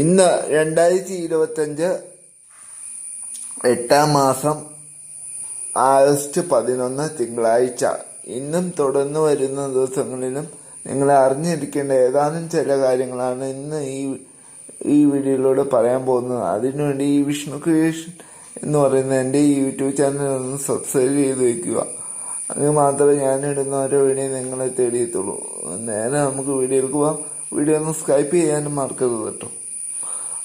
ഇന്ന് രണ്ടായിരത്തി ഇരുപത്തഞ്ച് എട്ടാം മാസം ആഗസ്റ്റ് പതിനൊന്ന് തിങ്കളാഴ്ച. ഇന്നും തുടർന്നു വരുന്ന ദിവസങ്ങളിലും നിങ്ങൾ അറിഞ്ഞിരിക്കേണ്ട ഏതാനും ചില കാര്യങ്ങളാണ് ഇന്ന് ഈ ഈ വീഡിയോയിലൂടെ പറയാൻ പോകുന്നത്. അതിനുവേണ്ടി ഈ വിഷ്ണു ക്രിയേഷൻ എന്ന് പറയുന്ന എന്റെ യൂട്യൂബ് ചാനൽ ഒന്ന് സബ്സ്ക്രൈബ് ചെയ്ത് വെക്കുക അത് മാത്രമേ ഞാനിടുന്ന ഓരോ വീഡിയോ നിങ്ങളെ തേടിയെത്തുള്ളൂ. നേരെ നമുക്ക് വീഡിയോയിലേക്ക് പോവാം. വീഡിയോ ഒന്ന് സ്കൈപ്പ് ചെയ്യാനും മറക്കരുത് കേട്ടോ.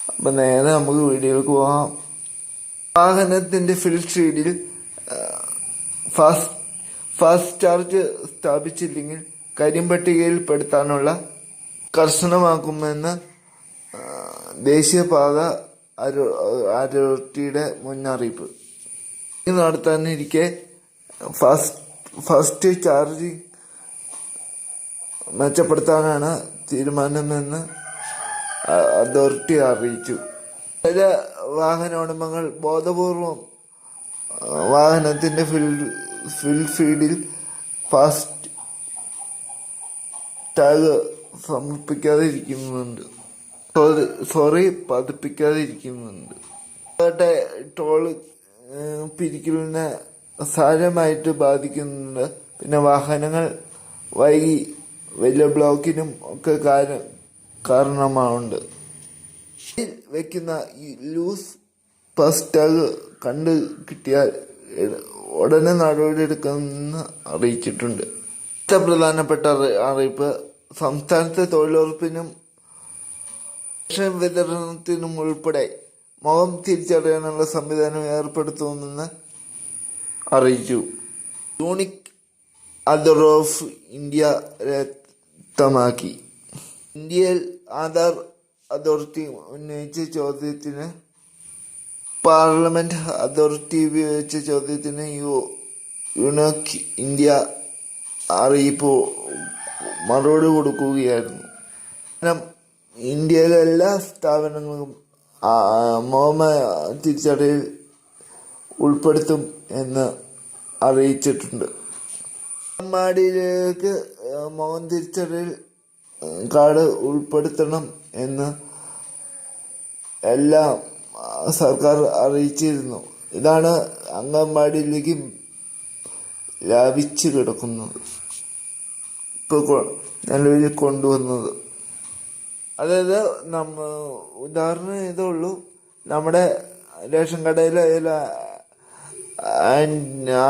അപ്പം നേരെ നമുക്ക് വീഡിയോയിലേക്ക് പോകാം. വാഹനത്തിന്റെ ഫിൽ ഷീഡിൽ ഫാസ്റ്റ് ഫാസ്റ്റ് ചാർജ് സ്ഥാപിച്ചില്ലെങ്കിൽ കരിമ്പട്ടികയിൽ പെടുത്താനുള്ള കർശനമാക്കുമെന്ന് ദേശീയപാത അതോ- അതോറിറ്റിയുടെ മുന്നറിയിപ്പ്. നടത്താനിരിക്കെ ഫാസ്റ്റ് ഫസ്റ്റ് ചാർജിങ് മെച്ചപ്പെടുത്താനാണ് തീരുമാനമെന്ന് അതോറിറ്റി അറിയിച്ചു. ചില വാഹന ഉടമകൾ ബോധപൂർവം വാഹനത്തിന്റെ ഫിൽ ഫിൽ ഫീഡിൽ ഫാസ്റ്റ് ടാഗ് സമർപ്പിക്കാതിരിക്കുന്നുണ്ട്. സോറി സോറി പതിപ്പിക്കാതിരിക്കുന്നുണ്ട്. ഇരിക്കുന്നുണ്ട് ടോൾ പിരിക്കലിനെ സാരമായിട്ട് ബാധിക്കുന്നുണ്ട്. പിന്നെ വാഹനങ്ങൾ വൈകി വലിയ ബ്ലോക്കിനും ഒക്കെ കാര- കാരണമാവുന്നുണ്ട് വയ്ക്കുന്ന ഈ ലൂസ് പസ്റ്റാഗ് കണ്ടു കിട്ടിയാൽ ഉടനെ നടപടിയെടുക്കുമെന്ന് അറിയിച്ചിട്ടുണ്ട്. ഏറ്റവും പ്രധാനപ്പെട്ട അറിയിപ്പ് സംസ്ഥാനത്തെ തൊഴിലുറപ്പിനും റേഷൻ വിതരണത്തിനും ഉൾപ്പെടെ മുഖം തിരിച്ചറിയാനുള്ള സംവിധാനം ഏർപ്പെടുത്തുമെന്ന് അറിയിച്ചു. യൂണിക് അതർ ഓഫ് ഇന്ത്യ വ്യക്തമാക്കി ഇന്ത്യയിൽ ആധാർ അതോറിറ്റി ഉന്നയിച്ച ചോദ്യത്തിന് പാർലമെന്റ് അതോറിറ്റി ഉപയോഗിച്ച ചോദ്യത്തിന് യു യുണക് ഇന്ത്യ അറിയിപ്പ് മറുപടി കൊടുക്കുകയായിരുന്നു കാരണം ഇന്ത്യയിലെ എല്ലാ സ്ഥാപനങ്ങളും മോമ തിരിച്ചറിയിൽ ഉൾപ്പെടുത്തും എന്ന് അറിയിച്ചിട്ടുണ്ട് അമ്മാടിയിലേക്ക് മോഹൻ തിരിച്ചറിയൽ കാർഡ് ഉൾപ്പെടുത്തണം എന്ന് എല്ലാം സർക്കാർ അറിയിച്ചിരുന്നു. ഇതാണ് അംഗൻവാടിയിലേക്ക് വ്യാപിച്ചു കിടക്കുന്നത് ഇപ്പോൾ നിലവിൽ കൊണ്ടുവന്നത്. അതായത് നമ്മ ഉദാഹരണം ഇതേ ഉള്ളൂ. നമ്മുടെ റേഷൻ കടയിലായാലും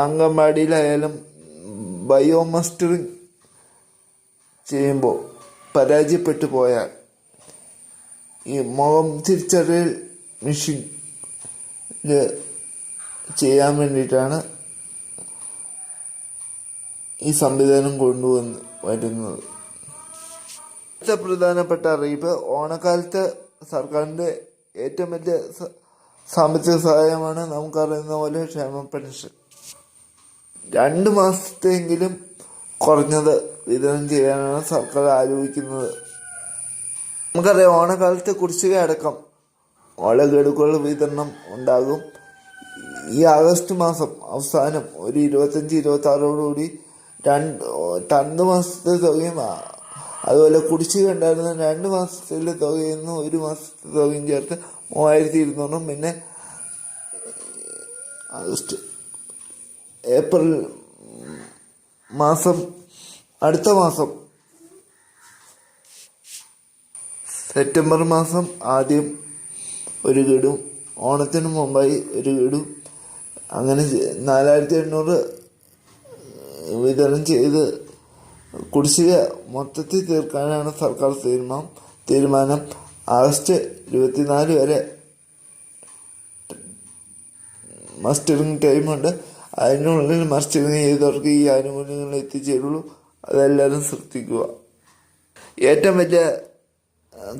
അംഗൻവാടിയിലായാലും ബയോമസ്റ്ററിങ് ചെയ്യുമ്പോൾ പരാജയപ്പെട്ടു പോയാൽ ഈ മുഖം തിരിച്ചറിയൽ മെഷീൻ ചെയ്യാൻ വേണ്ടിയിട്ടാണ് ഈ സംവിധാനം കൊണ്ടുവന്ന് വരുന്നത്. അടുത്ത പ്രധാനപ്പെട്ട അറിയിപ്പ് ഓണക്കാലത്ത് സർക്കാരിന്റെ ഏറ്റവും വലിയ സാമ്പത്തിക സഹായമാണ് നമുക്കറിയുന്ന പോലെ ക്ഷേമ പെൻഷൻ. രണ്ട് മാസത്തെങ്കിലും കുറഞ്ഞത് വിതരണം ചെയ്യാനാണ് സർക്കാർ ആലോചിക്കുന്നത്. നമുക്കറിയാം ഓണക്കാലത്ത് കുടിശ്ശിക അടക്കം ഓളഗഡുക്കൾ വിതരണം ഉണ്ടാകും. ഈ ആഗസ്റ്റ് മാസം അവസാനം ഒരു ഇരുപത്തഞ്ച് ഇരുപത്തി ആറോടുകൂടി രണ്ട് രണ്ട് മാസത്തെ തുകയും അതുപോലെ കുടിശ്ശിക ഉണ്ടായിരുന്ന രണ്ട് മാസത്തിലെ തുകയിൽ നിന്ന് ഒരു മാസത്തെ തുകയും ചേർത്ത് മൂവായിരത്തി ഇരുന്നൂറും. പിന്നെ ആഗസ്റ്റ് ഏപ്രിൽ മാസം അടുത്ത മാസം. സെപ്റ്റംബർ മാസം ആദ്യം ഒരു ഗഡു ഓണത്തിന് മുമ്പായി ഒരു ഗഡു അങ്ങനെ നാലായിരത്തി എണ്ണൂറ് വിതരണം ചെയ്ത് കുടിശ്ശിക മൊത്തത്തിൽ തീർക്കാനാണ് സർക്കാർ തീരുമാനം. തീരുമാനം ആഗസ്റ്റ് ഇരുപത്തിനാല് വരെ. മസ്റ്ററിങ് ടൈമുണ്ട്. അതിനുള്ളിൽ മസ്റ്ററിങ് ചെയ്തവർക്ക് ഈ ആനുകൂല്യങ്ങൾ എത്തിച്ചേരുള്ളൂ. അതെല്ലാവരും ശ്രദ്ധിക്കുക. ഏറ്റവും വലിയ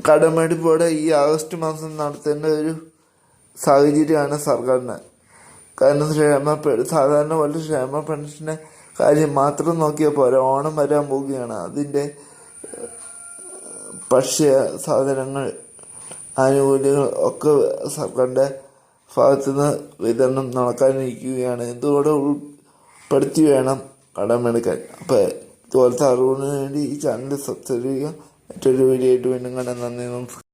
കടമെടുപ്പോടെ ഈ ആഗസ്റ്റ് മാസം നടത്തേണ്ട ഒരു സാഹചര്യമാണ് സർക്കാരിന്. കാരണം ക്ഷേമ സാധാരണ പോലെ ക്ഷേമ പെൻഷനെ കാര്യം മാത്രം നോക്കിയാൽ പോരാ. ഓണം വരാൻ പോവുകയാണ്. അതിന്റെ ഭക്ഷ്യ സാധനങ്ങൾ ആനുകൂല്യങ്ങൾ ഒക്കെ സർക്കാരിന്റെ ഭാഗത്തുനിന്ന് വിതരണം നടക്കാനിരിക്കുകയാണ്. ഇതോടെ ഉൾപ്പെടുത്തി വേണം കടമെടുക്കാൻ. അപ്പം ഇതുപോലത്തെ അറിവിന് വേണ്ടി ഈ ചാനൽ സബ്സ്ക്രൈബ് ചെയ്യുക. മറ്റൊരു വീഡിയോ ആയിട്ട് വീണ്ടും കാണാൻ നന്ദി നമസ്കാരം.